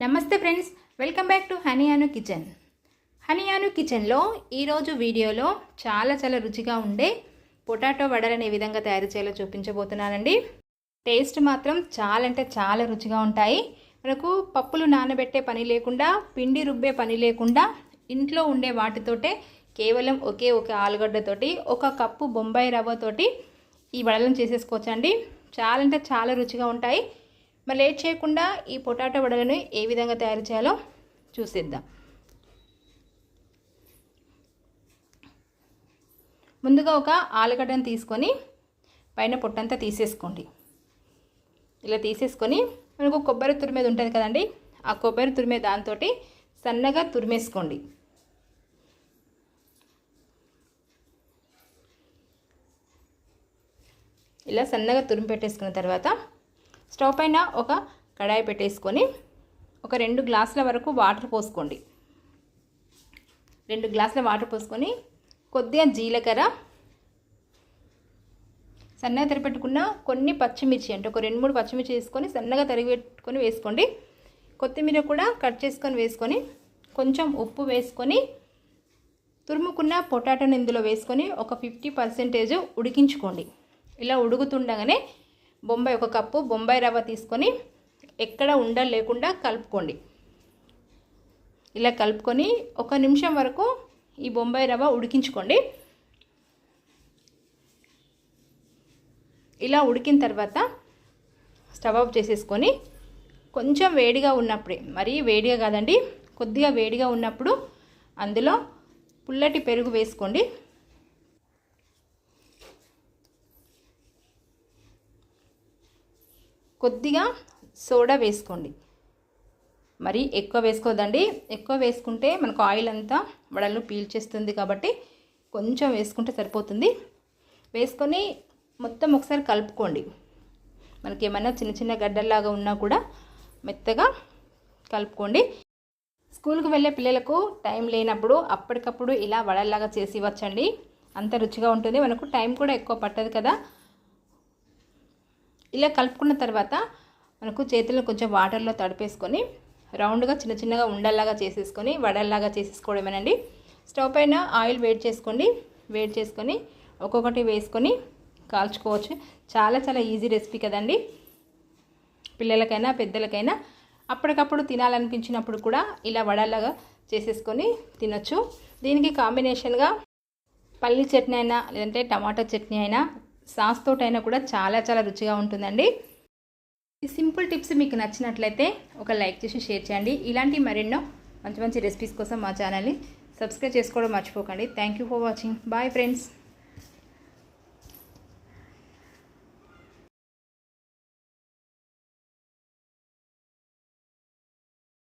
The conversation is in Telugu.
నమస్తే ఫ్రెండ్స్ వెల్కమ్ బ్యాక్ టు హనియాను కిచెన్. హనీ కిచెన్లో ఈరోజు వీడియోలో చాలా చాలా రుచిగా ఉండే పొటాటో వడలను ఏ విధంగా తయారు చేయాలో చూపించబోతున్నానండి. టేస్ట్ మాత్రం చాలా అంటే చాలా రుచిగా ఉంటాయి. మనకు పప్పులు నానబెట్టే పని లేకుండా పిండి రుబ్బే పని లేకుండా ఇంట్లో ఉండే వాటితోటే కేవలం ఒకే ఒక ఆలుగడ్డతోటి ఒక కప్పు బొంబాయి రవ్వతోటి ఈ వడలను చేసేసుకోవచ్చండి. చాలా అంటే చాలా రుచిగా ఉంటాయి. మరి లేట్ చేయకుండా ఈ పొటాటో వడలను ఏ విధంగా తయారు చేయాలో చూసేద్దాం. ముందుగా ఒక ఆలుగడ్డను తీసుకొని పైన పొట్టంతా తీసేసుకోండి. ఇలా తీసేసుకొని మనకు కొబ్బరి తురిమేది ఉంటుంది కదండి ఆ కొబ్బరి తురిమే దాంతో సన్నగా తురిమేసుకోండి. ఇలా సన్నగా తురిమి పెట్టేసుకున్న తర్వాత స్టవ్ పైన ఒక కడాయి పెట్టేసుకొని ఒక రెండు గ్లాసుల వరకు వాటర్ పోసుకోండి. రెండు గ్లాసుల వాటర్ పోసుకొని కొద్దిగా జీలకర్ర సన్నగా తరిపెట్టుకున్న కొన్ని పచ్చిమిర్చి అంటే ఒక రెండు మూడు పచ్చిమిర్చి వేసుకొని సన్నగా తరిగి పెట్టుకొని వేసుకోండి. కొత్తిమీర కూడా కట్ చేసుకొని వేసుకొని కొంచెం ఉప్పు వేసుకొని తురుముకున్న పొటాటోని ఇందులో వేసుకొని ఒక ఫిఫ్టీ పర్సెంటేజ్ ఉడికించుకోండి. ఇలా ఉడుకుతుండగానే బొంబాయి ఒక కప్పు బొంబాయి రవ్వ తీసుకొని ఎక్కడ ఉండలు లేకుండా కలుపుకోండి. ఇలా కలుపుకొని ఒక నిమిషం వరకు ఈ బొంబాయి రవ్వ ఉడికించుకోండి. ఇలా ఉడికిన తర్వాత స్టవ్ ఆఫ్ చేసేసుకొని కొంచెం వేడిగా ఉన్నప్పుడే మరీ వేడిగా కాదండి కొద్దిగా వేడిగా ఉన్నప్పుడు అందులో పుల్లటి పెరుగు వేసుకోండి. కొద్దిగా సోడా వేసుకోండి. మరి ఎక్కువ వేసుకోదండి. ఎక్కువ వేసుకుంటే మనకు ఆయిల్ అంతా వడలు పీల్చేస్తుంది కాబట్టి కొంచెం వేసుకుంటే సరిపోతుంది. వేసుకొని మొత్తం ఒకసారి కలుపుకోండి. మనకి ఏమైనా చిన్న చిన్న గడ్డల్లాగా ఉన్నా కూడా మెత్తగా కలుపుకోండి. స్కూల్కి వెళ్ళే పిల్లలకు టైం లేనప్పుడు అప్పటికప్పుడు ఇలా వడల్లాగా చేసి ఇవ్వచ్చండి. అంత రుచిగా ఉంటుంది. మనకు టైం కూడా ఎక్కువ పట్టదు కదా. ఇలా కలుపుకున్న తర్వాత మనకు చేతుల్లో కొంచెం వాటర్లో తడిపేసుకొని రౌండ్గా చిన్న చిన్నగా ఉండల్లాగా చేసేసుకొని వడల్లాగా చేసేసుకోవడమేనండి. స్టవ్ పైన ఆయిల్ వేడి చేసుకోండి. వేడి చేసుకొని ఒక్కొక్కటి వేసుకొని కాల్చుకోవచ్చు. చాలా చాలా ఈజీ రెసిపీ కదండి. పిల్లలకైనా పెద్దలకైనా అప్పటికప్పుడు తినాలనిపించినప్పుడు కూడా ఇలా వడల్లాగా చేసేసుకొని తినొచ్చు. దీనికి కాంబినేషన్గా పల్లి చట్నీ అయినా లేదంటే టమాటా చట్నీ అయినా సాస్ తోటైనా కూడా చాలా చాలా రుచిగా ఉంటుందండి. ఈ సింపుల్ టిప్స్ మీకు నచ్చినట్లయితే ఒక లైక్ చేసి షేర్ చేయండి. ఇలాంటి మరెన్నో మంచి మంచి రెసిపీస్ కోసం మా ఛానల్ని సబ్స్క్రైబ్ చేసుకోవడం మర్చిపోకండి. Thank you for watching. Bye friends.